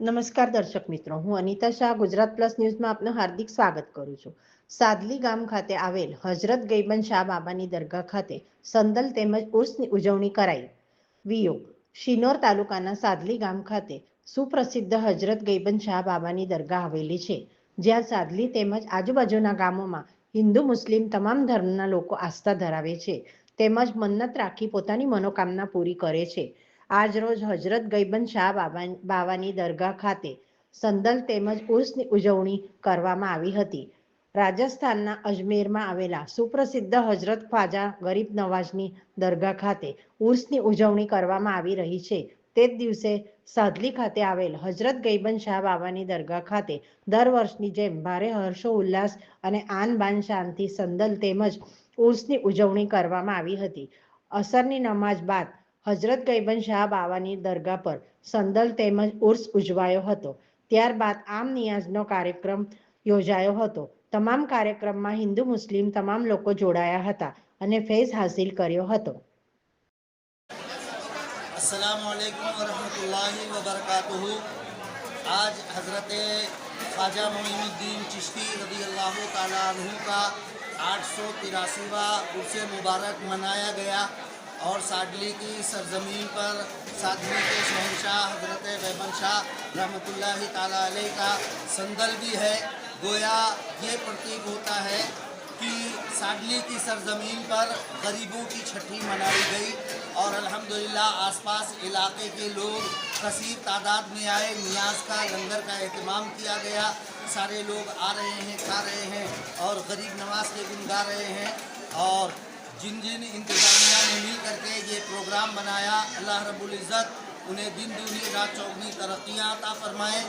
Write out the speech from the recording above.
નમસ્કાર દર્શક મિત્રો, હું અનિતા શાહ, ગુજરાત પ્લસ ન્યૂઝમાં આપનું હાર્દિક સ્વાગત કરું છું. સાદલી ગામ ખાતે આવેલ હજરત ગઈબન શાહ બાબાની દરગાહ ખાતે સંદલ તેમજ ઉર્સની ઉજવણી કરાઈ. વિયોગ શિનોર તાલુકાના સાદલી ગામ ખાતે સુપ્રસિદ્ધ હજરત ગઈબન શાહ બાબાની દરગાહ આવેલી છે, જ્યાં સાદલી તેમજ આજુબાજુના ગામોમાં હિન્દુ, મુસ્લિમ તમામ ધર્મના લોકો આસ્થા ધરાવે છે, તેમજ મન્નત રાખી પોતાની મનોકામના પૂરી કરે છે. આજ રોજ હજરત ગઈબન શાહ બાવાની દરગાહ ખાતે સંદલ તેમજ ઉર્સની ઉજવણી કરવામાં આવી હતી. રાજસ્થાનના અજમેરમાં આવેલા સુપ્રસિદ્ધ હજરત ખ્વાજા ગરીબ નવાજની દરગાહ ખાતે ઉર્સની ઉજવણી કરવામાં આવી રહી છે. તે જ દિવસે સાદલી ખાતે આવેલ હજરત ગઈબન શાહ બાવાની દરગાહ ખાતે દર વર્ષની જેમ ભારે હર્ષો, ઉલ્લાસ અને આન બાન શાંતિ, સંદલ તેમજ ઉર્સની ઉજવણી કરવામાં આવી હતી. અસરની નમાજ બાદ હજરત ગૈબન શાહ બાવાની દરગાહ પર સંદલ તેમજ ઉર્સ ઉજવાયો હતો. ત્યારબાદ આમ નિયાઝનો કાર્યક્રમ યોજાયો હતો. તમામ કાર્યક્રમમાં હિન્દુ મુસ્લિમ તમામ લોકો જોડાયા હતા અને ફૈઝ હાસિલ કર્યો હતો. આજ હઝરત ખ્વાજા મોઇનુદ્દીન ચિશ્તી રબી અલ્લાહ તાલા કા આઠ સો તિરાસીવા ઉર્સે મુબારક મનાયા ગયા. और साडली की सरजमीन पर सादली के शहनशाह हज़रत बैबन शाह रहमतुल्लाहि ताला का संदल भी है। गोया ये प्रतीक होता है कि साडली की सरजमीन पर गरीबों की छठी मनाई गई और अल्हम्दुलिल्लाह आसपास इलाके के लोग कसीर तादाद में आए, नियाज का, लंगर का एहतमाम किया गया। सारे लोग आ रहे हैं, खा रहे हैं और गरीब नवाज़ के गुन गा रहे हैं और जिन जिन इंतज़ामिया ने मिल करके ये प्रोग्राम बनाया अल्लाह रब्बुल इज़्ज़त उन्हें दिन दूनी रात चौगनी तरक्याँ अता फरमाए